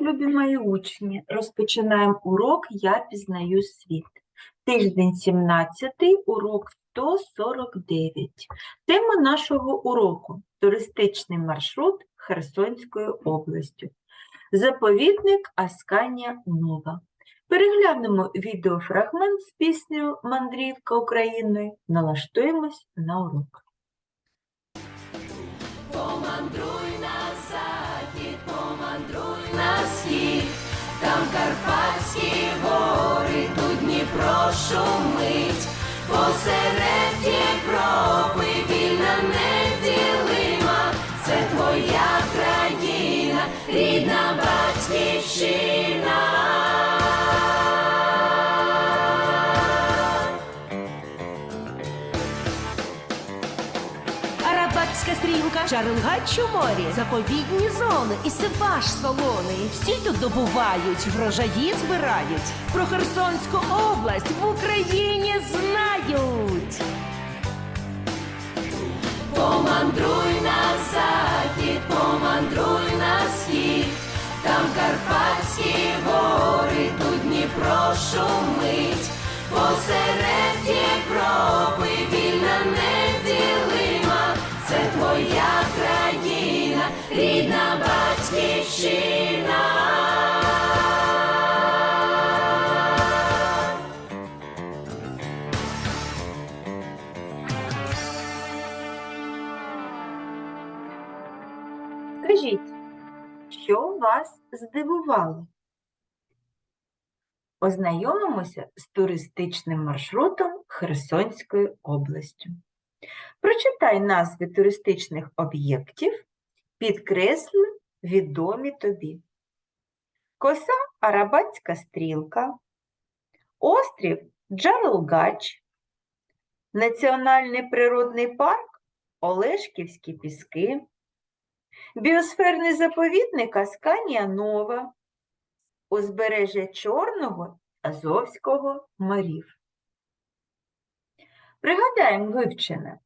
Любі мої учні, розпочинаємо урок «Я пізнаю світ». Тиждень 17, урок 149. Тема нашого уроку – туристичний маршрут Херсонською областю. Заповідник Асканія Нова. Переглянемо відеофрагмент з піснею «Мандрівка Україною». Налаштуємось на урок. Шумить, посеред Чарингач у морі, заповідні зони і сиваш солоний. Всі тут добувають, врожаї збирають. Про Херсонську область в Україні знають. Помандруй на захід, помандруй на схід, там Карпатські гори, тут Дніпро шумить, посеред батьківщина. Скажіть, що вас здивувало? Ознайомимося з туристичним маршрутом Херсонською областю. Прочитай назви туристичних об'єктів, підкресли відомі тобі. Коса Арабатська стрілка, острів Джарелгач, Національний природний парк Олешківські піски, Біосферний заповідник Асканія Нова, узбережжя Чорного Азовського морів. Пригадаємо вивчене.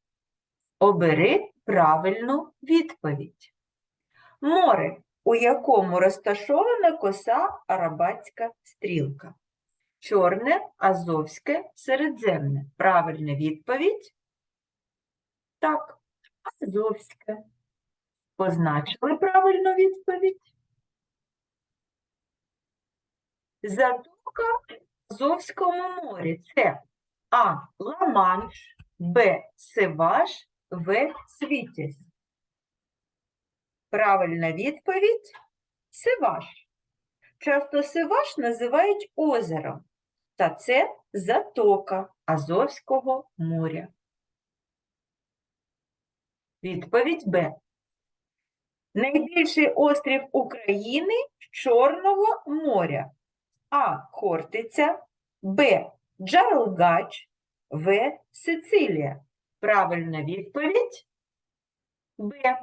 Обери правильну відповідь. Море, у якому розташована коса Арабатська стрілка. Чорне, Азовське, Середземне. Правильна відповідь? Так, Азовське. Позначили правильну відповідь. Затока в Азовському морі це А. Ла-Манш, Б. Севаш, В. Світязь. Правильна відповідь Севаш. Часто Севаш називають озером, та це затока Азовського моря. Відповідь Б. Найбільший острів України Чорного моря. А. Хортиця, Б. Джарелгач, В. Сицилія. Правильна відповідь Б.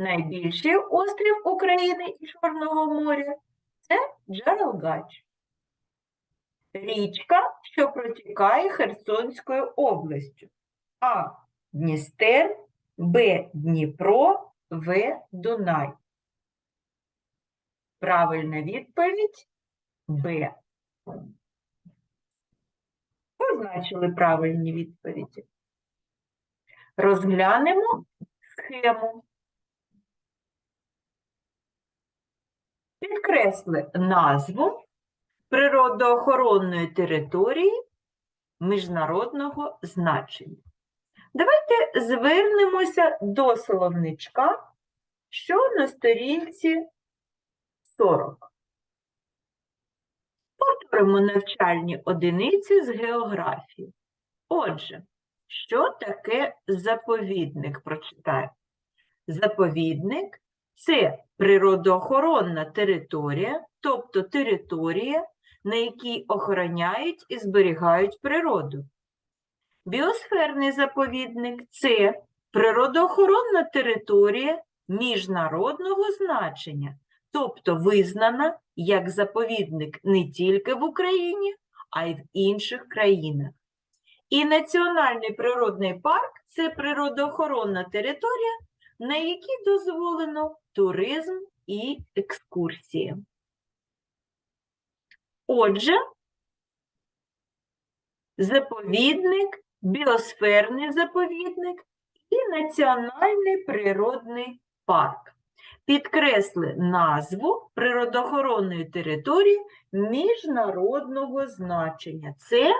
Найбільший острів України і Чорного моря це Джарелгач. Річка, що протікає Херсонською областю. А. Дністер, Б. Дніпро, В. Дунай. Правильна відповідь Б. Позначили правильні відповіді. Розглянемо схему. Підкресли назву природоохоронної території міжнародного значення. Давайте звернемося до словничка, що на сторінці 40. Повторимо навчальні одиниці з географії. Отже, що таке заповідник? Прочитаю. Заповідник це природоохоронна територія, тобто територія, на якій охороняють і зберігають природу. Біосферний заповідник це природоохоронна територія міжнародного значення, тобто визнана як заповідник не тільки в Україні, а й в інших країнах. І Національний природний парк це природоохоронна територія, на якій дозволено туризм і екскурсії. Отже, заповідник, біосферний заповідник і національний природний парк. Підкресли назву природоохоронної території міжнародного значення. Це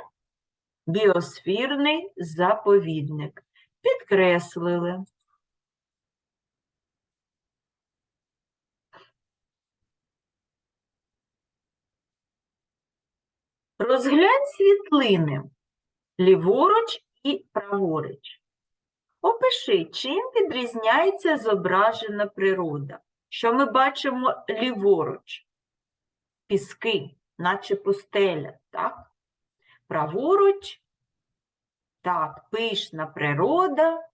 біосфірний заповідник. Підкреслили. Розглянь світлини ліворуч і праворуч. Опиши, чим відрізняється зображена природа. Що ми бачимо ліворуч? Піски, наче пустеля, так? Праворуч, так, пишна природа,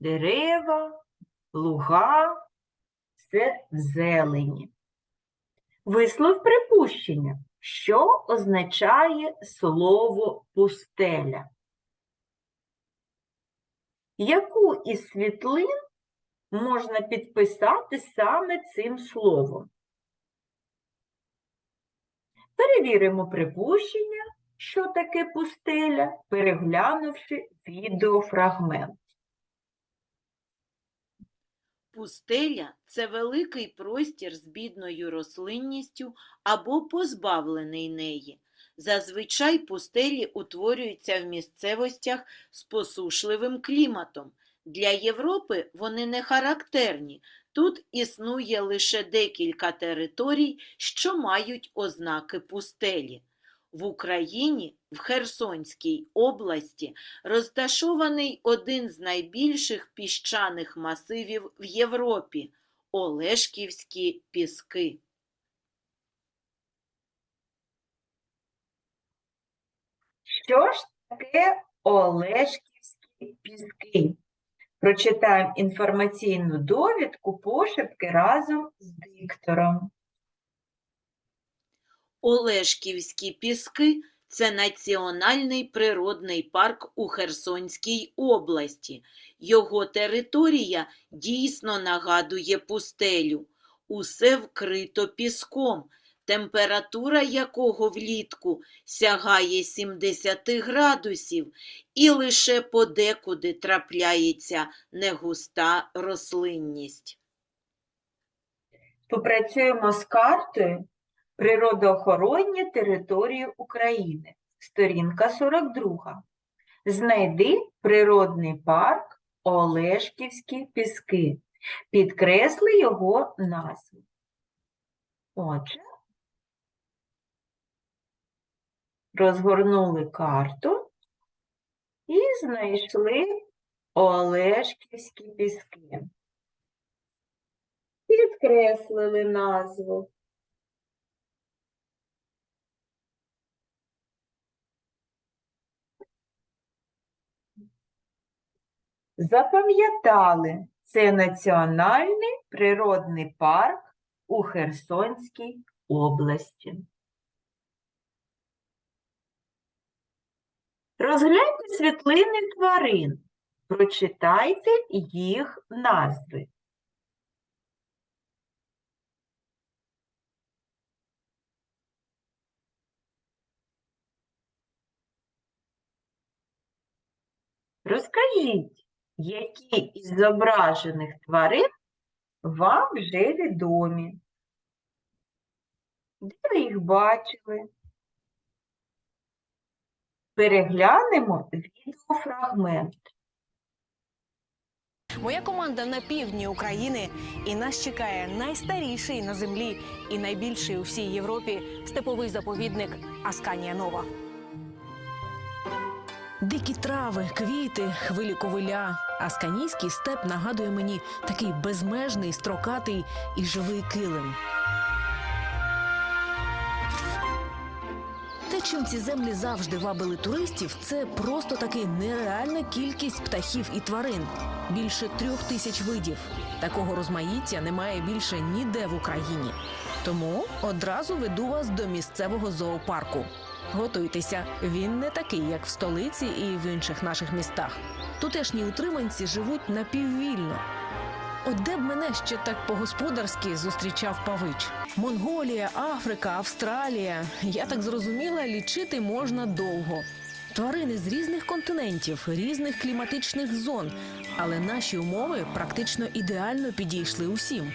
дерева, луга, все в зелені. Вислов припущення, що означає слово пустеля. Яку із світлин можна підписати саме цим словом? Перевіримо припущення, що таке пустеля, переглянувши відеофрагмент. Пустеля це великий простір з бідною рослинністю або позбавлений неї. Зазвичай пустелі утворюються в місцевостях з посушливим кліматом. Для Європи вони не характерні. Тут існує лише декілька територій, що мають ознаки пустелі. В Україні, в Херсонській області, розташований один з найбільших піщаних масивів в Європі Олешківські піски. Що ж таке Олешківські піски? Прочитаємо інформаційну довідку пошепки разом з диктором. Олешківські піски це національний природний парк у Херсонській області. Його територія дійсно нагадує пустелю. Усе вкрито піском, температура якого влітку сягає 70 градусів, і лише подекуди трапляється негуста рослинність. Попрацюємо з картою Природоохоронні території України. Сторінка 42. Знайди природний парк Олешківські піски. Підкресли його назву. Отже, розгорнули карту і знайшли Олешківські піски. Підкреслили назву. Запам'ятали, це Національний природний парк у Херсонській області. Розгляньте світлини тварин. Прочитайте їх назви. Розкажіть, які із зображених тварин вам вже відомі? Де ви їх бачили? Переглянемо відеофрагмент. Моя команда на півдні України, і нас чекає найстаріший на землі і найбільший у всій Європі степовий заповідник Асканія Нова. Дикі трави, квіти, хвилі ковиля. Асканійський степ нагадує мені такий безмежний, строкатий і живий килим. Те, чим ці землі завжди вабили туристів, це просто таки нереальна кількість птахів і тварин. Більше трьох тисяч видів. Такого розмаїття немає більше ніде в Україні. Тому одразу веду вас до місцевого зоопарку. Готуйтеся, він не такий, як в столиці і в інших наших містах. Тутешні утриманці живуть напіввільно. От де б мене ще так по-господарськи зустрічав павич? Монголія, Африка, Австралія. Я так зрозуміла, лічити можна довго. Тварини з різних континентів, різних кліматичних зон, але наші умови практично ідеально підійшли усім.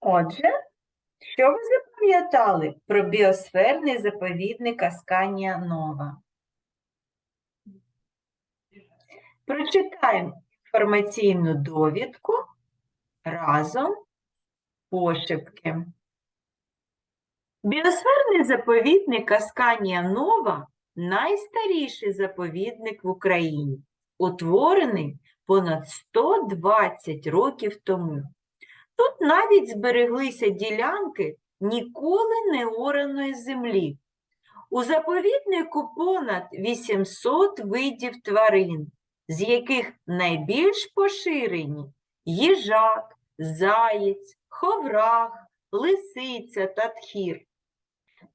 Отже, що ви запам'ятали про біосферний заповідник Асканія Нова? Прочитаємо інформаційну довідку разом пошепки. Біосферний заповідник Асканія Нова найстаріший заповідник в Україні, утворений понад 120 років тому. Тут навіть збереглися ділянки ніколи не ораної землі. У заповіднику понад 800 видів тварин, з яких найбільш поширені їжак, заєць, ховрах, лисиця та тхір.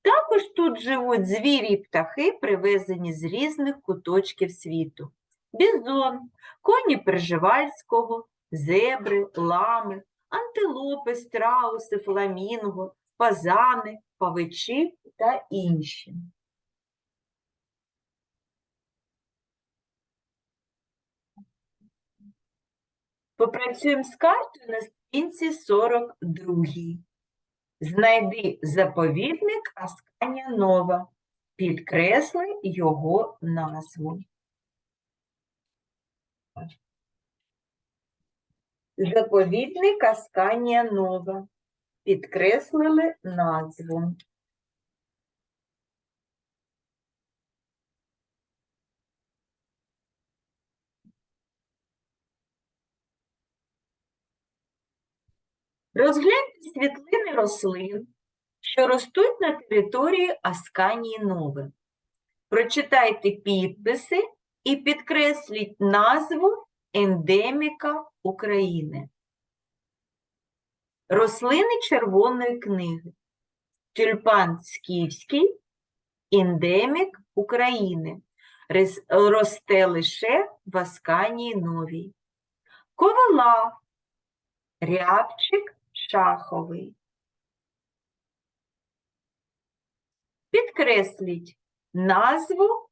Також тут живуть звірі й птахи, привезені з різних куточків світу. Бізон, коні Пржевальського, зебри, лами, антилопи, страуси, фламінго, фазани, павичі та інші. Попрацюємо з картою на сторінці 42. Знайди заповідник Асканія Нова. Підкресли його назву. Заповідник Асканія Нова. Підкреслили назву. Розгляньте світлини рослин, що ростуть на території Асканії Нови. Прочитайте підписи і підкресліть назву ендеміка України. Рослини червоної книги. Тюльпан скіфський, ендемік України. Росте лише в Асканії Новій. Ковила, рябчик шаховий. Підкресліть назву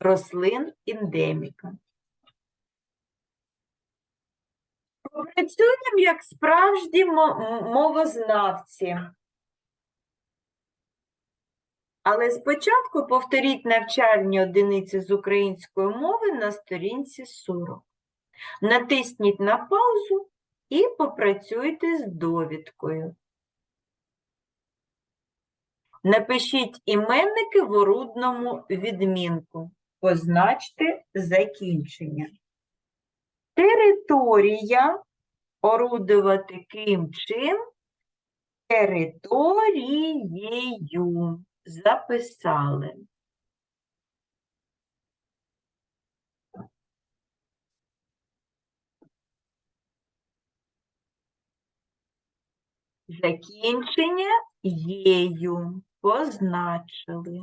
рослин ендеміка. Попрацюємо як справжні мовознавці. Але спочатку повторіть навчальні одиниці з української мови на сторінці 40. Натисніть на паузу і попрацюйте з довідкою. Напишіть іменники в орудному відмінку. Позначте закінчення. Територія орудувати ким чим? Територією. Записали. Закінчення єю позначили.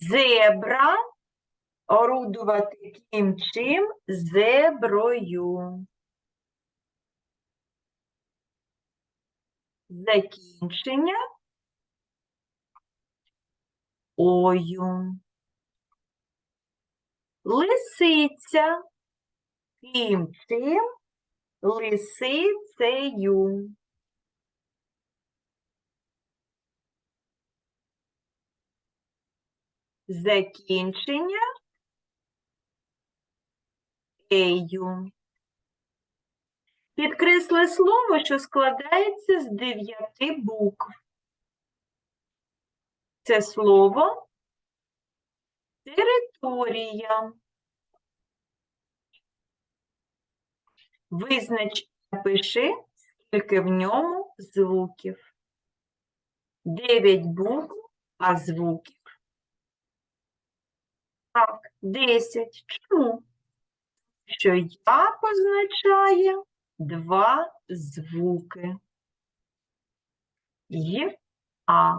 Зебра орудувати ким чим зеброю. Закінчення ою. Лисиця. Ким чим лисицею. Закінчення ею. Підкресли слово, що складається з дев'яти букв. Це слово територія. Визнач, напиши, скільки в ньому звуків. Дев'ять букв, а звуків. Так, десять. Чому? Що я позначає два звуки. Й, А.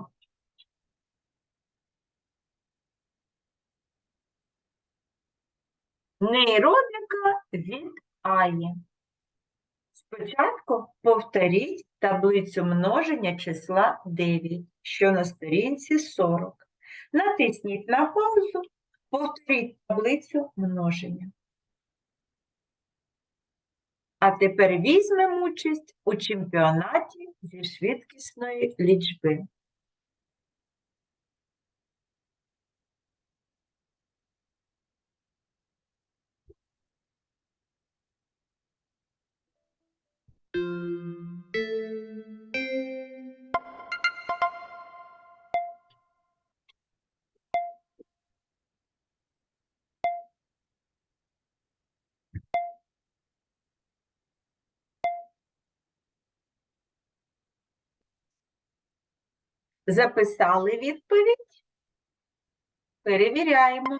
Нейроника від Аї. Спочатку повторіть таблицю множення числа 9, що на сторінці 40. Натисніть на паузу, повторіть таблицю множення. А тепер візьмемо участь у чемпіонаті зі швидкісної лічби. Записали відповідь? Перевіряємо.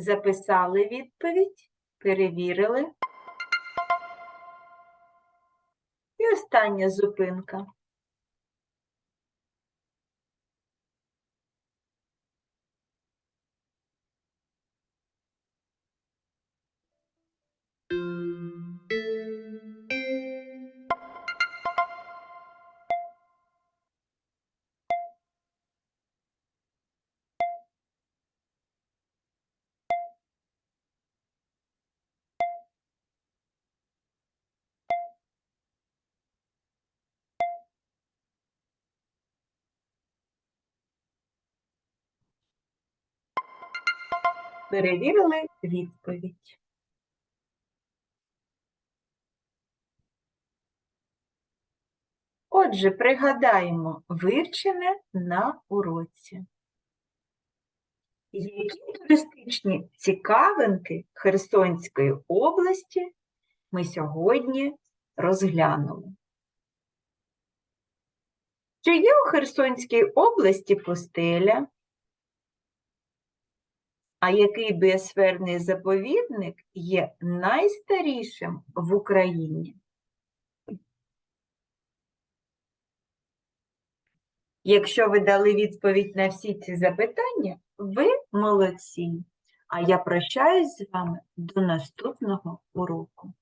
Записали відповідь, перевірили. І остання зупинка. Перевірили відповідь. Отже, пригадаємо вивчене на уроці. Які туристичні цікавинки Херсонської області ми сьогодні розглянули? Чи є у Херсонській області пустеля? А який біосферний заповідник є найстарішим в Україні? Якщо ви дали відповідь на всі ці запитання, ви молодці. А я прощаюсь з вами до наступного уроку.